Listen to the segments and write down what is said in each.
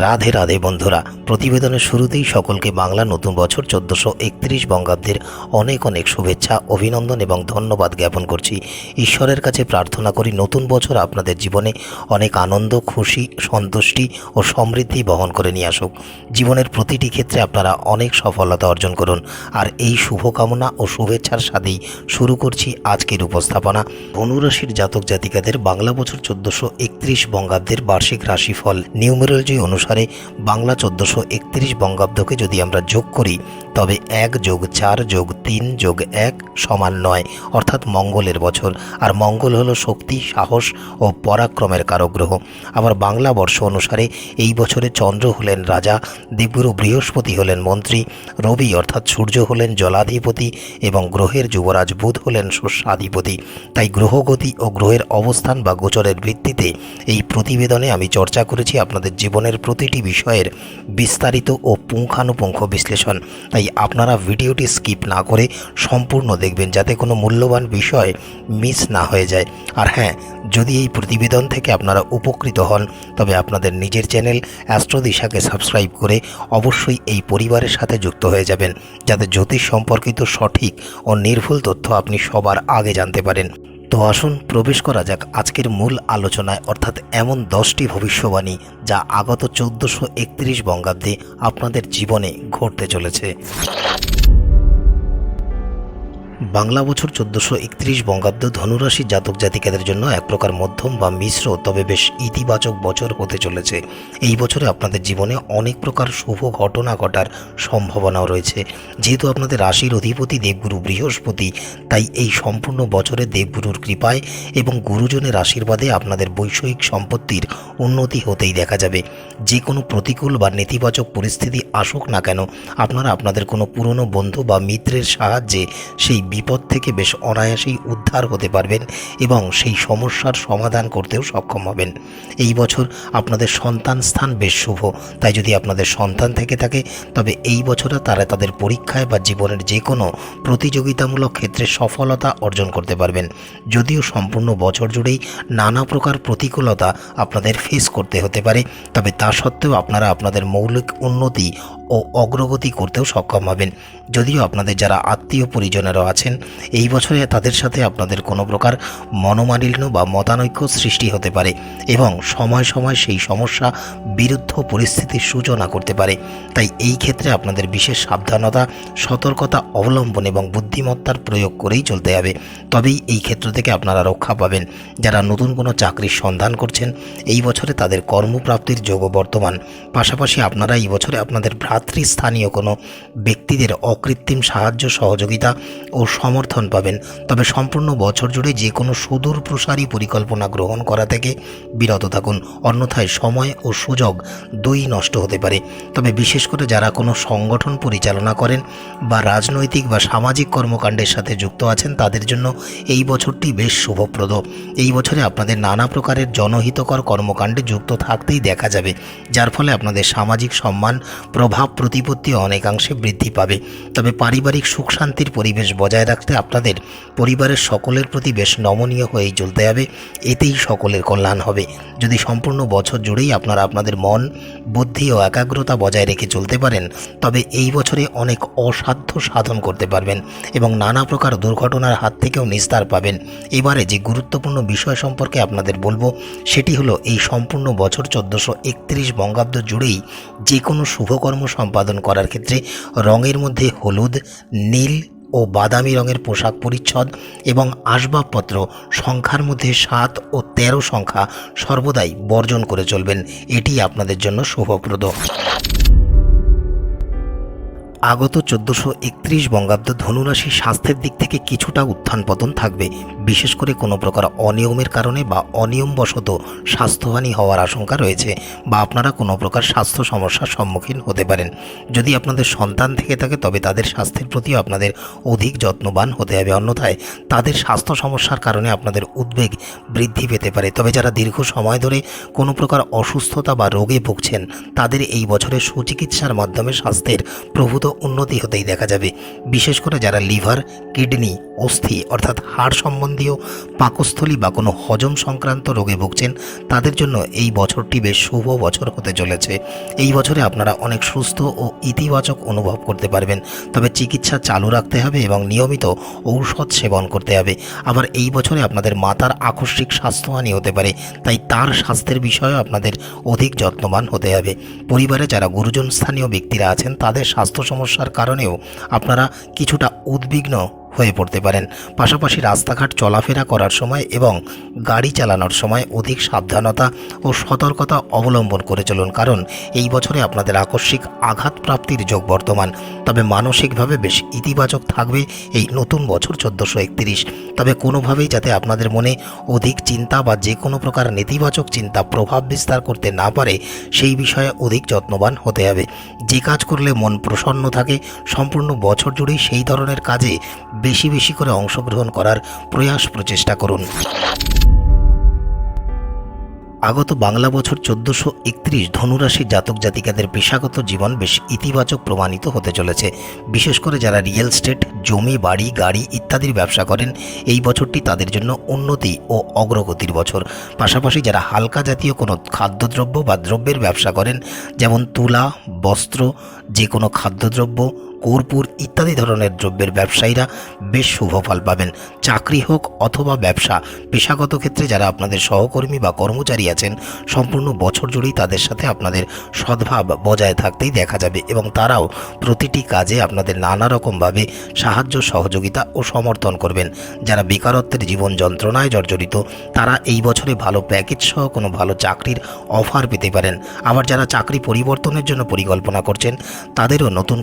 রাধে রাধে বন্ধুরা, প্রতিবেদনের শুরুতেই সকলকে বাংলা নতুন বছর চোদ্দোশো একত্রিশ বঙ্গাব্দের অনেক অনেক শুভেচ্ছা, অভিনন্দন এবং ধন্যবাদ জ্ঞাপন করছি। ঈশ্বরের কাছে প্রার্থনা করি নতুন বছর আপনাদের জীবনে অনেক আনন্দ, খুশি, সন্তুষ্টি ও সমৃদ্ধি বহন করে নিয়ে আসুক। জীবনের প্রতিটি ক্ষেত্রে আপনারা অনেক সফলতা অর্জন করুন। আর এই শুভকামনা ও শুভেচ্ছার সাথেই শুরু করছি আজকের উপস্থাপনা। ধনুরাশির জাতক জাতিকাদের বাংলা বছর চোদ্দোশো একত্রিশ বঙ্গাব্দের বার্ষিক রাশিফল নিউমেরোলজি অনুসারে বাংলা চোদ্দোশো একত্রিশ বঙ্গাব্দকে যদি আমরা যোগ করি, তবে এক যোগ চার যোগ তিন যোগ এক সমান নয়, অর্থাৎ মঙ্গলের বছর। আর মঙ্গল হলো শক্তি, সাহস ও পরাক্রমের কারক গ্রহ আবার বাংলা বর্ষ অনুসারে এই বছরে চন্দ্র হলেন রাজা দেবগুরু বৃহস্পতি হলেন মন্ত্রী, রবি অর্থাৎ সূর্য হলেন জলাধিপতি এবং গ্রহের যুবরাজ বুধ হলেন শস্যাধিপতি। তাই গ্রহগতি ও গ্রহের অবস্থান বা গোচরের ভিত্তিতে এই প্রতিবেদনে আমি চর্চা করেছি আপনাদের জীবনের প্রতিটি বিষয়ের বিস্তারিত ও পুঙ্খানুপুঙ্খ বিশ্লেষণ। তাই আপনারা ভিডিওটি স্কিপ না করে সম্পূর্ণ দেখবেন যাতে কোনো মূল্যবান বিষয় মিস না হয়ে যায়। আর হ্যাঁ যদি এই প্রতিবেদন থেকে আপনারা উপকৃত হন, তবে আপনাদের নিজের চ্যানেল অ্যাস্ট্রোদিশাকে সাবস্ক্রাইব করে অবশ্যই এই পরিবারের সাথে যুক্ত হয়ে যাবেন, যাতে জ্যোতিষ সম্পর্কিত সঠিক ও নির্ভুল তথ্য আপনি সবার আগে জানতে পারেন। তো আসুন প্রবেশ করা যাক আজকের মূল আলোচনায়, অর্থাৎ এমন দশটি ভবিষ্যবাণী যা আগত চোদ্দোশো একত্রিশ বঙ্গাব্দে আপনাদের জীবনে ঘটতে চলেছে। বাংলা বছর চোদ্দশো একত্রিশ বঙ্গাব্দ ধনুরাশি জাতক জাতিকাদের জন্য এক প্রকার মধ্যম বা মিশ্র, তবে বেশ ইতিবাচক বছর হতে চলেছে। এই বছরে আপনাদের জীবনে অনেক প্রকার শুভ ঘটনা ঘটার সম্ভাবনাও রয়েছে। যেহেতু আপনাদের রাশির অধিপতি দেবগুরু বৃহস্পতি, তাই এই সম্পূর্ণ বছরে দেবগুরুর কৃপায় এবং গুরুজনের আশীর্বাদে আপনাদের বৈষয়িক সম্পত্তির উন্নতি হতেই দেখা যাবে। যে কোনো প্রতিকূল বা নেতিবাচক পরিস্থিতি আসুক না কেন, আপনারা আপনাদের কোনো পুরনো বন্ধু বা মিত্রের সাহায্যে সেই বিপদ থেকে বেশ অনায়াসেই উদ্ধার হতে পারবেন এবং সেই সমস্যার সমাধান করতেও সক্ষম হবেন। এই বছর আপনাদের সন্তান স্থান বেশ শুভ, তাই যদি আপনাদের সন্তান থেকে থাকে, তবে এই বছরে তারা তাদের পরীক্ষায় বা জীবনের যে কোনো প্রতিযোগিতামূলক ক্ষেত্রে সফলতা অর্জন করতে পারবেন। যদিও সম্পূর্ণ বছর জুড়েই নানা প্রকার প্রতিকূলতা আপনাদের ফেস করতে হতে পারে, তবে তা সত্ত্বেও আপনারা আপনাদের মৌলিক উন্নতি ও অগ্রগতি করতেও সক্ষম হবেন। যদিও আপনাদের যারা আত্মীয় পরিজনেরও আছেন, এই বছরে তাদের সাথে আপনাদের কোনো প্রকার মনোমালিন্য বা মতানৈক্য সৃষ্টি হতে পারে এবং সময় সময় সেই সমস্যা বিরুদ্ধ পরিস্থিতির সূচনা করতে পারে। তাই এই ক্ষেত্রে আপনাদের বিশেষ সাবধানতা, সতর্কতা অবলম্বন এবং বুদ্ধিমত্তার প্রয়োগ করেই চলতে হবে। তবেই এই ক্ষেত্র থেকে আপনারা রক্ষা পাবেন। যারা নতুন কোনো চাকরির সন্ধান করছেন, এই বছরে তাদের কর্মপ্রাপ্তির যোগ বর্তমান। পাশাপাশি আপনারা এই বছরে আপনাদের ভ্রাতৃস্থানীয় কোনো ব্যক্তিদের অকৃত্রিম সাহায্য, সহযোগিতা ও সমর্থন পাবেন। তবে সম্পূর্ণ বছর জুড়ে যে কোনো সুদূর প্রসারী পরিকল্পনা গ্রহণ করা থেকে বিরত থাকুন। অন্যথায় সময় ও সুযোগ দুই নষ্ট হতে পারে। তবে বিশেষ করে যারা কোনো সংগঠন পরিচালনা করেন বা রাজনৈতিক বা সামাজিক কর্মকাণ্ডের সাথে যুক্ত আছেন, তাদের জন্য এই বছরটি বেশ শুভপ্রদ। এই বছরে আপনাদের নানা প্রকারের জনহিতকর কর্মকাণ্ডে যুক্ত থাকতেই দেখা যাবে, যার ফলে আপনাদের সামাজিক সম্মান, প্রভাব প্রতিপত্তি অনেকাংশে বৃদ্ধি পাবে। তবে পারিবারিক সুখ শান্তির পরিবেশ বজায় রাখতে আপনাদের পরিবারের সকলের প্রতি বেশ নমনীয় হয়েই চলতে হবে। এতেই সকলের কল্যাণ হবে। যদি সম্পূর্ণ বছর জুড়েই আপনারা আপনাদের মন, বুদ্ধি ও একাগ্রতা বজায় রেখে চলতে পারেন, তবে এই বছরে অনেক অসাধ্য সাধন করতে পারবেন এবং নানা প্রকার দুর্ঘটনার হাত থেকেও নিস্তার পাবেন। এবারে যে গুরুত্বপূর্ণ বিষয় সম্পর্কে আপনাদের বলব, সেটি হলো এই সম্পূর্ণ বছর চোদ্দোশো একত্রিশ বঙ্গাব্দ জুড়েই যে কোনো শুভকর্ম সম্পাদন করার ক্ষেত্রে রঙের মধ্যে হলুদ, নীল ও বাদামি রঙের পোশাক পরিচ্ছদ এবং আসবাবপত্র সংখ্যার মধ্যে সাত ও তেরো সংখ্যা সর্বদাই বর্জন করে চলবেন। এটি আপনাদের জন্য শুভপ্রদ। আগত চোদ্দোশো একত্রিশ বঙ্গাব্দ ধনুরাশি স্বাস্থ্যের দিক থেকে কিছুটা উত্থান পতন থাকবে। বিশেষ করে কোনো প্রকার অনিয়মের কারণে বা অনিয়মবশত স্বাস্থ্যহানি হওয়ার আশঙ্কা রয়েছে বা আপনারা কোনো প্রকার স্বাস্থ্য সমস্যার সম্মুখীন হতে পারেন। যদি আপনাদের সন্তান থেকে থাকে, তবে তাদের স্বাস্থ্যের প্রতিও আপনাদের অধিক যত্নবান হতে হবে। অন্যথায় তাদের স্বাস্থ্য সমস্যার কারণে আপনাদের উদ্বেগ বৃদ্ধি পেতে পারে। তবে যারা দীর্ঘ সময় ধরে কোনো প্রকার অসুস্থতা বা রোগে ভুগছেন, তাদের এই বছরের সুচিকিৎসার মাধ্যমে স্বাস্থ্যের প্রভূত উন্নতি হতেই দেখা যাবে। বিশেষ করে যারা লিভার, কিডনি, অস্থি অর্থাৎ হাড় সম্বন্ধীয় পাকস্থলী বা কোনো হজম সংক্রান্ত রোগে ভুগছেন, তাদের জন্য এই বছরটি বেশ শুভ বছর হতে চলেছে। এই বছরে আপনারা অনেক সুস্থ ও ইতিবাচক অনুভব করতে পারবেন। তবে চিকিৎসা চালু রাখতে হবে এবং নিয়মিত ঔষধ সেবন করতে হবে। আবার এই বছরে আপনাদের মাতার আকস্মিক স্বাস্থ্যহানি হতে পারে, তাই তার স্বাস্থ্যের বিষয়ে আপনাদের অধিক যত্নবান হতে হবে। পরিবারে যারা গুরুজন স্থানীয় ব্যক্তিরা আছেন, তাদের স্বাস্থ্য সমস্যার কারণেও আপনারা কিছুটা উদ্বিগ্ন হয়ে পড়তে পারেন। পাশাপাশি রাস্তাঘাট চলাফেরা করার সময় এবং গাড়ি চালানোর সময় অধিক সাবধানতা ও সতর্কতা অবলম্বন করে চলুন, কারণ এই বছরে আপনাদের আকস্মিক আঘাত প্রাপ্তির যোগ বর্তমান। তবে মানসিকভাবে বেশ ইতিবাচক থাকবে এই নতুন বছর চোদ্দোশো একত্রিশ। তবে কোনোভাবেই যাতে আপনাদের মনে অধিক চিন্তা বা যে কোনো প্রকার নেতিবাচক চিন্তা প্রভাব বিস্তার করতে না পারে, সেই বিষয়ে অধিক যত্নবান হতে হবে। যে কাজ করলে মন প্রসন্ন থাকে, সম্পূর্ণ বছর জুড়েই সেই ধরনের কাজে বেশি বেশি করে অংশগ্রহণ করার প্রয়াস প্রচেষ্টা করুন। আগত বাংলা বছর চোদ্দোশো একত্রিশ ধনুরাশির জাতক জাতিকাদের পেশাগত জীবন বেশ ইতিবাচক প্রমাণিত হতে চলেছে। বিশেষ করে যারা রিয়েল স্টেট জমি, বাড়ি, গাড়ি ইত্যাদির ব্যবসা করেন, এই বছরটি তাদের জন্য উন্নতি ও অগ্রগতির বছর। পাশাপাশি যারা হালকা জাতীয় কোনো খাদ্যদ্রব্য বা দ্রব্যের ব্যবসা করেন, যেমন তুলা, বস্ত্র যে কোনো খাদ্যদ্রব্য কর্পূর ইত্যাদি ধরনের দ্রব্যের ব্যবসায়ীরা বেশ শুভ ফল পাবেন। চাকরি হোক অথবা ব্যবসা, পেশাগত ক্ষেত্রে যারা আপনাদের সহকর্মী বা কর্মচারী আছেন, সম্পূর্ণ বছর জুড়েই তাদের সাথে আপনাদের সদ্ভাব বজায় থাকতেই দেখা যাবে এবং তারাও প্রতিটি কাজে আপনাদের নানা রকমভাবে সাহায্য, সহযোগিতা ও সমর্থন করবেন। যারা বেকারত্বের জীবন যন্ত্রণায় জর্জরিত, তারা এই বছরে ভালো প্যাকেজ সহ কোনো ভালো চাকরির অফার পেতে পারেন। আবার যারা চাকরি পরিবর্তনের জন্য পরিকল্পনা করছেন, তাদেরও নতুন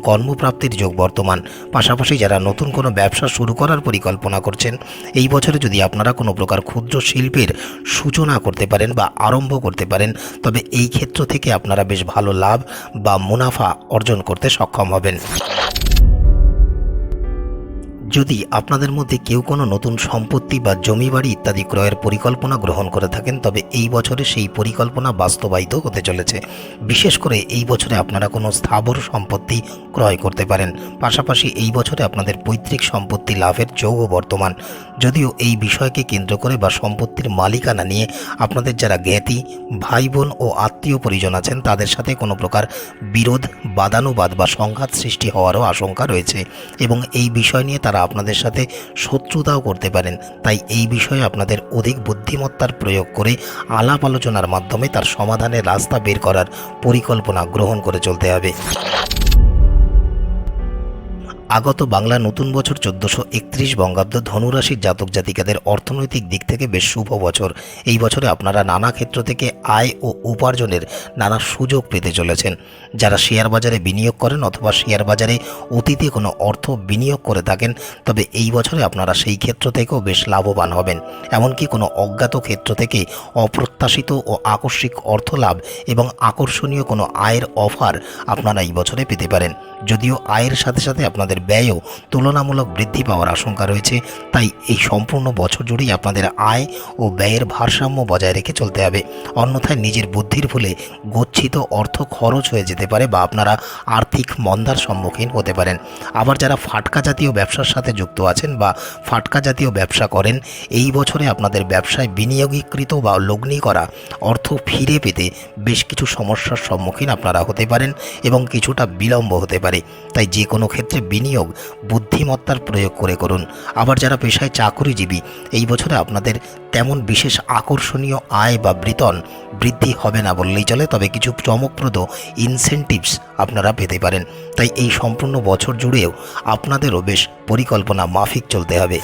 কর্মপ্রাপ্তির যোগ বর্তমান। পাশাপাশি যারা নতুন কোনো ব্যবসা শুরু করার পরিকল্পনা করছেন, এই বছরে যদি আপনারা কোনো প্রকার ক্ষুদ্র শিল্পের সূচনা করতে পারেন বা আরম্ভ করতে পারেন, তবে এই ক্ষেত্র থেকে আপনারা বেশ ভালো লাভ বা মুনাফা অর্জন করতে সক্ষম হবেন। যদি আপনাদের মধ্যে কেউ কোনো নতুন সম্পত্তি বা জমি বাড়ি ইত্যাদি ক্রয়ের পরিকল্পনা গ্রহণ করে থাকেন, তবে এই বছরে সেই পরিকল্পনা বাস্তবায়িত হতে চলেছে। বিশেষ করে এই বছরে আপনারা কোনো স্থাবর সম্পত্তি ক্রয় করতে পারেন। পাশাপাশি এই বছরে আপনাদের পৈতৃক সম্পত্তি লাভের যোগও বর্তমান। যদিও এই বিষয়কে কেন্দ্র করে বা সম্পত্তির মালিকানা নিয়ে আপনাদের যারা জ্ঞাতি ভাই বোন ও আত্মীয় পরিজন আছেন, তাদের সাথে কোনো প্রকার বিরোধ, বাদানুবাদ বা সংঘাত সৃষ্টি হওয়ারও আশঙ্কা রয়েছে। এবং এই বিষয় নিয়ে তারা আপনাদের সাথে শত্রুতাও করতে পারেন। তাই এই বিষয়ে আপনাদের অধিক বুদ্ধিমত্তার প্রয়োগ করে আলাপ আলোচনার মাধ্যমে তার সমাধানের রাস্তা বের করার পরিকল্পনা গ্রহণ করে চলতে হবে। আগত বাংলা নতুন বছর চোদ্দশো একত্রিশ বঙ্গাব্দ ধনুরাশির জাতক জাতিকাদের অর্থনৈতিক দিক থেকে বেশ শুভ বছর। এই বছরে আপনারা নানা ক্ষেত্র থেকে আয় ও উপার্জনের নানা সুযোগ পেতে চলেছেন। যারা শেয়ার বাজারে বিনিয়োগ করেন অথবা শেয়ার বাজারে অতীতে কোনো অর্থ বিনিয়োগ করে থাকেন, তবে এই বছরে আপনারা সেই ক্ষেত্র থেকেও বেশ লাভবান হবেন। এমনকি কোনো অজ্ঞাত ক্ষেত্র থেকে অপ্রত্যাশিত ও আকস্মিক অর্থ লাভ এবং আকর্ষণীয় কোনো আয়ের অফার আপনারা এই বছরে পেতে পারেন। যদিও আয়ের সাথে সাথে আপনাদের ব্যয়ও তুলনামূলক বৃদ্ধি পাওয়ার আশঙ্কা রয়েছে। তাই এই সম্পূর্ণ বছর জুড়েই আপনাদের আয় ও ব্যয়ের ভারসাম্য বজায় রেখে চলতে হবে। অন্যথায় নিজের বুদ্ধির ফলে গচ্ছিত অর্থ খরচ হয়ে যেতে পারে বা আপনারা আর্থিক মন্দার সম্মুখীন হতে পারেন। আবার যারা ফাটকা জাতীয় ব্যবসার সাথে যুক্ত আছেন বা ফাটকা জাতীয় ব্যবসা করেন, এই বছরে আপনাদের ব্যবসায় বিনিয়োগীকৃত বা লগ্নি করা অর্থ ফিরে পেতে বেশ কিছু সমস্যার সম্মুখীন আপনারা হতে পারেন এবং কিছুটা বিলম্ব হতে পারে। তাই যে কোনো ক্ষেত্রে বিনিয়োগ বুদ্ধিমত্তার প্রয়োগ করে করুন। আবার যারা পেশায় চাকরিজীবী, এই বছরে আপনাদের তেমন বিশেষ আকর্ষণীয় আয় বা বৃতন বৃদ্ধি হবে না বললেই চলে, তবে কিছু চমকপ্রদ ইনসেন্টিভস আপনারা পেতে পারেন। তাই এই সম্পূর্ণ বছর জুড়েও আপনাদেরও বেশ পরিকল্পনা মাফিক চলতে হবে।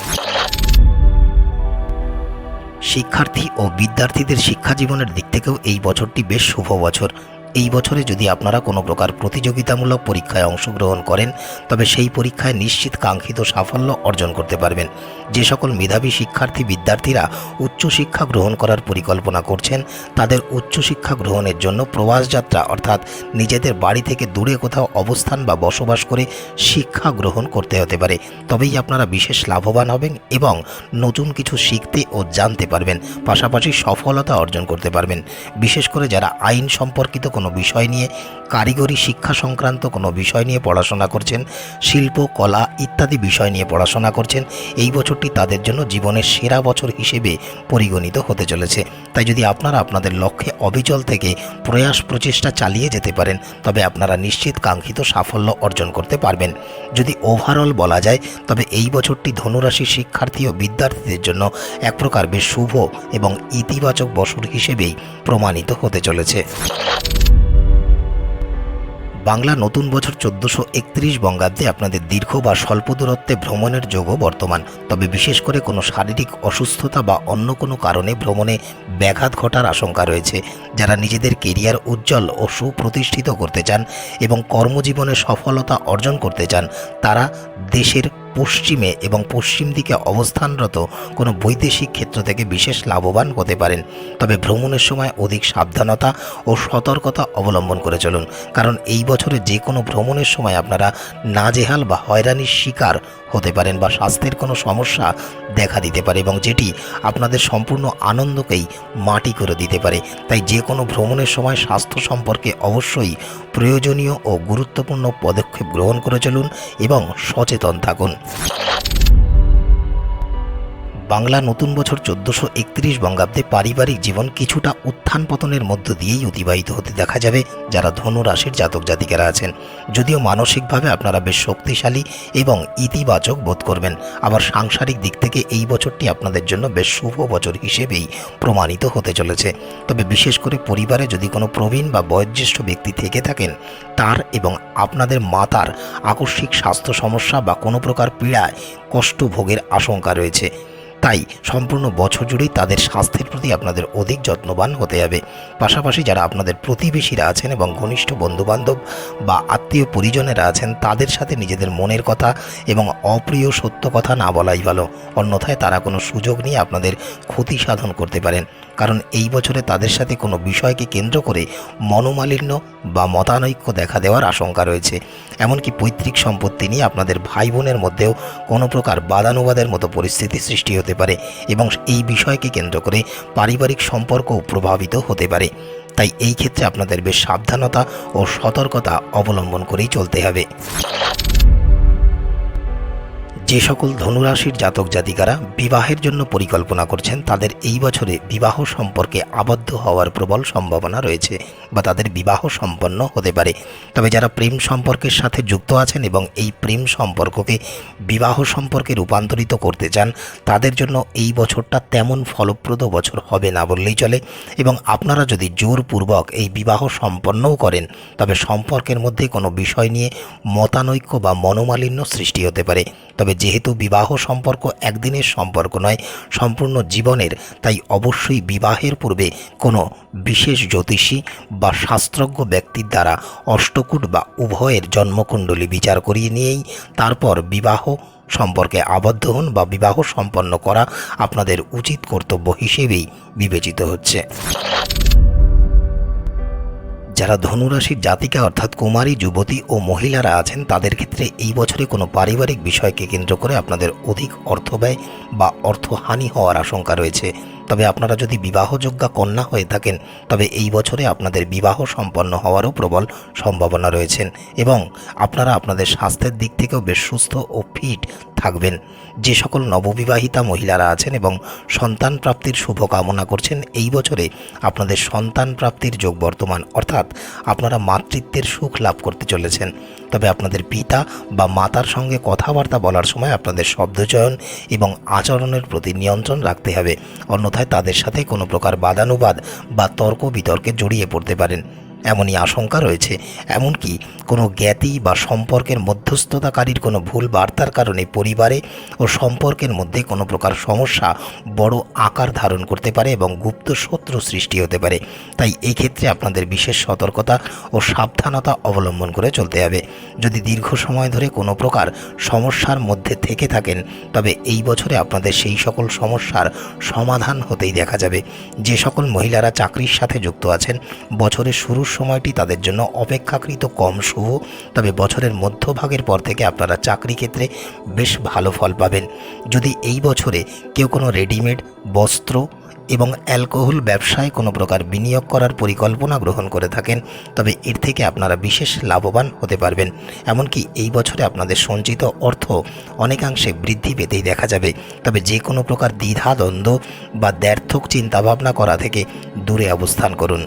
শিক্ষার্থী ও বিদ্যার্থীদের শিক্ষা জীবনের দিক থেকেও এই বছরটি বেশ শুভ বছর। এই বছরে যদি আপনারা কোনো প্রকার প্রতিযোগিতামূলক পরীক্ষায় অংশগ্রহণ করেন, তবে সেই পরীক্ষায় নিশ্চিত কাঙ্ক্ষিত সাফল্য অর্জন করতে পারবেন। যে সকল মেধাবী শিক্ষার্থী বিদ্যার্থীরা উচ্চশিক্ষা গ্রহণ করার পরিকল্পনা করছেন, তাদের উচ্চশিক্ষা গ্রহণের জন্য প্রবাস যাত্রা অর্থাৎ নিজেদের বাড়ি থেকে দূরে কোথাও অবস্থান বা বসবাস করে শিক্ষা গ্রহণ করতে হতে পারে। তবেই আপনারা বিশেষ লাভবান হবেন এবং নতুন কিছু শিখতে ও জানতে পারবেন, পাশাপাশি সফলতা অর্জন করতে পারবেন। বিশেষ করে যারা আইন সম্পর্কিত কোনো কোনো বিষয় নিয়ে, কারিগরি শিক্ষা সংক্রান্ত কোনো বিষয় নিয়ে পড়াশোনা করছেন, শিল্প, কলা ইত্যাদি বিষয় নিয়ে পড়াশোনা করছেন, এই বছরটি তাদের জন্য জীবনের সেরা বছর হিসেবে পরিগণিত হতে চলেছে। তাই যদি আপনারা আপনাদের লক্ষ্যে অবিচল থেকে প্রয়াস প্রচেষ্টা চালিয়ে যেতে পারেন, তবে আপনারা নিশ্চিত কাঙ্ক্ষিত সাফল্য অর্জন করতে পারবেন। যদি ওভারঅল বলা যায়, তবে এই বছরটি ধনুরাশির শিক্ষার্থী ও বিদ্যার্থীদের জন্য এক প্রকার বেশ শুভ এবং ইতিবাচক বছর হিসেবেই প্রমাণিত হতে চলেছে। বাংলা নতুন বছর চোদ্দশো একত্রিশ বঙ্গাব্দে আপনাদের দীর্ঘ বা স্বল্প দূরত্বে ভ্রমণের যোগও বর্তমান। তবে বিশেষ করে কোনো শারীরিক অসুস্থতা বা অন্য কোনো কারণে ভ্রমণে ব্যাঘাত ঘটার আশঙ্কা রয়েছে। যারা নিজেদের কেরিয়ার উজ্জ্বল ও সুপ্রতিষ্ঠিত করতে চান এবং কর্মজীবনে সফলতা অর্জন করতে চান, তারা দেশের পশ্চিমে এবং পশ্চিম দিকে অবস্থানরত কোনো বৈদেশিক ক্ষেত্র থেকে বিশেষ লাভবান হতে পারেন। তবে ভ্রমণের সময় অধিক সাবধানতা ও সতর্কতা অবলম্বন করে চলুন। কারণ এই বছরে যে কোনো ভ্রমণের সময় আপনারা নাজেহাল বা হয়রানির শিকার হতে পারেন বা স্বাস্থ্যের কোনো সমস্যা দেখা দিতে পারে এবং যেটি আপনাদের সম্পূর্ণ আনন্দকেই মাটি করে দিতে পারে। তাই যে কোনো ভ্রমণের সময় স্বাস্থ্য সম্পর্কে অবশ্যই প্রয়োজনীয় ও গুরুত্বপূর্ণ পদক্ষেপ গ্রহণ করে চলুন এবং সচেতন থাকুন। বাংলা নতুন বছর চোদ্দোশো একত্রিশ বঙ্গাব্দে পারিবারিক জীবন কিছুটা উত্থান পতনের মধ্য দিয়েই অতিবাহিত হতে দেখা যাবে যারা ধনু রাশির জাতক জাতিকারা আছেন। যদিও মানসিকভাবে আপনারা বেশ শক্তিশালী এবং ইতিবাচক বোধ করবেন। আবার সাংসারিক দিক থেকে এই বছরটি আপনাদের জন্য বেশ শুভ বছর হিসেবেই প্রমাণিত হতে চলেছে। তবে বিশেষ করে পরিবারে যদি কোনো প্রবীণ বা বয়োজ্যেষ্ঠ ব্যক্তি থেকে থাকেন, তার এবং আপনাদের মাতার আকস্মিক স্বাস্থ্য সমস্যা বা কোনো প্রকার পীড়ায় কষ্ট ভোগের আশঙ্কা রয়েছে। তাই সম্পূর্ণ বছর জুড়েই তাদের স্বাস্থ্যের প্রতি আপনাদের অধিক যত্নবান হতে হবে। পাশাপাশি যারা আপনাদের প্রতিবেশীরা আছেন এবং ঘনিষ্ঠ বন্ধুবান্ধব বা আত্মীয় পরিজনেরা আছেন, তাদের সাথে নিজেদের মনের কথা এবং অপ্রিয় সত্য কথা না বলাই ভালো। অন্যথায় তারা কোনো সুযোগ নিয়ে আপনাদের ক্ষতি সাধন করতে পারেন। কারণ এই বছরে তাদের সাথে কোনো বিষয়কে কেন্দ্র করে মনোমালিন্য বা মতানৈক্য দেখা দেওয়ার আশঙ্কা রয়েছে। এমনকি পৈতৃক সম্পত্তি নিয়ে আপনাদের ভাই বোনের মধ্যেও কোনো প্রকার বাদানুবাদের মতো পরিস্থিতি সৃষ্টি হতে পারে এবং এই বিষয়কে কেন্দ্র করে পারিবারিক সম্পর্কও প্রভাবিত হতে পারে। তাই এই ক্ষেত্রে আপনাদের বেশ সাবধানতা ও সতর্কতা অবলম্বন করেই চলতে হবে। যে সকল ধনুরাশির জাতক জাতিকারা বিবাহের জন্য পরিকল্পনা করছেন, তাদের এই বছরে বিবাহ সম্পর্কে আবদ্ধ হওয়ার প্রবল সম্ভাবনা রয়েছে বা তাদের বিবাহ সম্পন্ন হতে পারে। তবে যারা প্রেম সম্পর্কের সাথে যুক্ত আছেন এবং এই প্রেম সম্পর্ককে বিবাহ সম্পর্কে রূপান্তরিত করতে চান, তাদের জন্য এই বছরটা তেমন ফলপ্রদ বছর হবে না বললেই চলে। এবং আপনারা যদি জোরপূর্বক এই বিবাহ সম্পন্নও করেন, তবে সম্পর্কের মধ্যে কোনো বিষয় নিয়ে মতানৈক্য বা মনোমালিন্য সৃষ্টি হতে পারে। তবে যেহেতু বিবাহ সম্পর্ক একদিনের সম্পর্ক নয়, সম্পূর্ণ জীবনের, তাই অবশ্যই বিবাহের পূর্বে কোনো বিশেষ জ্যোতিষী বা শাস্ত্রজ্ঞ ব্যক্তির দ্বারা অষ্টকূট বা উভয়ের জন্মকুণ্ডলী বিচার করিয়ে নিয়েই তারপর বিবাহ সম্পর্কে আবদ্ধ হন বা বিবাহ সম্পন্ন করা আপনাদের উচিত কর্তব্য হিসেবেই বিবেচিত হচ্ছে। যারা ধনুরাশির জাতিকা অর্থাৎ কুমারী, যুবতী ও মহিলারা আছেন, তাদের ক্ষেত্রে এই বছরে কোনো পারিবারিক বিষয়কে কেন্দ্র করে আপনাদের অধিক অর্থ ব্যয় বা অর্থহানি হওয়ার আশঙ্কা রয়েছে। তবে আপনারা যদি বিবাহযোগ্যা কন্যা হয়ে থাকেন, তবে এই বছরে আপনাদের বিবাহ সম্পন্ন হওয়ারও প্রবল সম্ভাবনা রয়েছেন এবং আপনারা আপনাদের স্বাস্থ্যের দিক থেকেও বেশ সুস্থ ও ফিট থাকবেন। যে সকল নববিবাহিতা মহিলারা আছেন এবং সন্তান প্রাপ্তির শুভ কামনা করছেন, এই বছরে আপনাদের সন্তান প্রাপ্তির যোগ বর্তমান, অর্থাৎ আপনারা মাতৃত্বের সুখ লাভ করতে চলেছেন। তবে আপনাদের পিতা বা মাতার সঙ্গে কথাবার্তা বলার সময় আপনাদের শব্দচয়ন এবং আচরণের প্রতি নিয়ন্ত্রণ রাখতে হবে। অন্যথায় তাদের সাথে কোনো প্রকার বাদানুবাদ বা তর্ক বিতর্কে জড়িয়ে পড়তে পারেন। এমনই আশঙ্কা রয়েছে। এমনকি কোনো জ্ঞাতি বা সম্পর্কের মধ্যস্থতাকারীর কোনো ভুল বার্তার কারণে পরিবারে ও সম্পর্কের মধ্যে কোনো প্রকার সমস্যা বড় আকার ধারণ করতে পারে এবং গুপ্ত শত্রু সৃষ্টি হতে পারে। তাই এই ক্ষেত্রে আপনাদের বিশেষ সতর্কতা ও সাবধানতা অবলম্বন করে চলতে হবে। যদি দীর্ঘ সময় ধরে কোনো প্রকার সমস্যার মধ্যে থেকে থাকেন, তবে এই বছরে আপনাদের সেই সকল সমস্যার সমাধান হতেই দেখা যাবে। যে সকল মহিলারা চাকরির সাথে যুক্ত আছেন, বছরের শুরুর সময়টি তাদের জন্য অপেক্ষাকৃত কম শুভ। তবে বছরের মধ্যভাগের পর থেকে আপনারা চাকরি ক্ষেত্রে বেশ ভালো ফল পাবেন। যদি এই বছরে কেউ কোনো রেডিমেড, বস্ত্র এবং অ্যালকোহল ব্যবসায় কোনো প্রকার বিনিয়োগ করার পরিকল্পনা গ্রহণ করে থাকেন, তবে এর থেকে আপনারা বিশেষ লাভবান হতে পারবেন। এমনকি এই বছরে আপনাদের সঞ্চিত অর্থ অনেকাংশে বৃদ্ধি পেতেই দেখা যাবে। তবে যে কোনো প্রকার দ্বিধা, দ্বন্দ্ব বা দ্ব্যর্থক চিন্তাভাবনা করা থেকে দূরে অবস্থান করুন।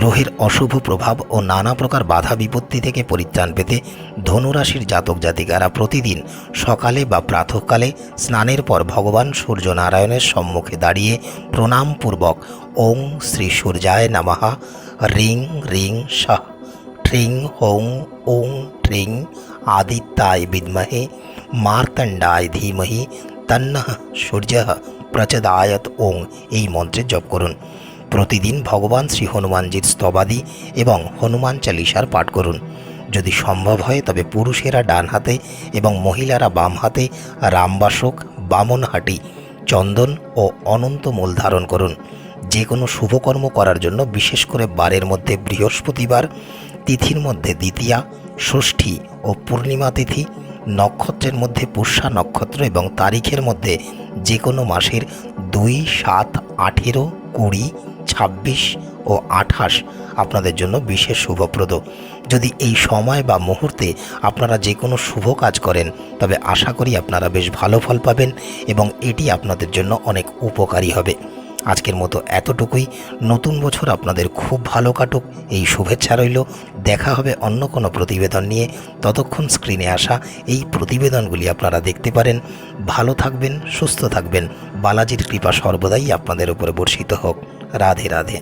গ্রহের অশুভ প্রভাব ও নানা প্রকার বাধা বিপত্তি থেকে পরিত্রাণ পেতে ধনুরাশির জাতক জাতিকারা প্রতিদিন সকালে বা প্রাতঃকালে স্নানের পর ভগবান সূর্যনারায়ণের সম্মুখে দাঁড়িয়ে প্রণামপূর্বক ওং শ্রী সূর্যায় নামাহা রিং রিং, শাহ। ট্রিং হোং ওং ট্রিং আদিত্যায় বিদ্মহে, মার্তণ্ডায় ধীমহি, তন্নঃ সূর্য প্রচদায়ত ওং। এই মন্ত্রে জপ করুন। প্রতিদিন ভগবান শ্রী হনুমানজির স্তবাদি এবং হনুমান চালিসার পাঠ করুন। যদি সম্ভব হয়, তবে পুরুষেরা ডান হাতে এবং মহিলারা বাম হাতে রামবাসক, বামনহাটি, চন্দন ও অনন্ত মূল ধারণ করুন। যে কোনো শুভকর্ম করার জন্য বিশেষ করে বারের মধ্যে বৃহস্পতিবার, তিথির মধ্যে দ্বিতীয়া, ষষ্ঠী ও পূর্ণিমা তিথি, নক্ষত্রের মধ্যে পুষ্যা নক্ষত্র এবং তারিখের মধ্যে যে কোনো মাসের দুই, সাত, আঠেরো, কুড়ি ছাব্বিশ ও আঠাশ আপনাদের জন্য বিশেষ শুভপ্রদ। যদি এই সময় বা মুহূর্তে আপনারা যে কোনো শুভ কাজ করেন, তবে আশা করি আপনারা বেশ ভালো ফল পাবেন এবং এটি আপনাদের জন্য অনেক উপকারী হবে। আজকের মতো এতটুকুই। নতুন বছর আপনাদের খুব ভালো কাটুক। এই শুভেচ্ছা রইল। দেখা হবে অন্য কোনো প্রতিবেদন নিয়ে। ততক্ষণ স্ক্রিনে আসা এই প্রতিবেদনগুলি আপনারা দেখতে পারেন। ভালো থাকবেন, সুস্থ থাকবেন। বালাজির কৃপা সর্বদাই আপনাদের উপরে বর্ষিত হোক। রাধে রাধে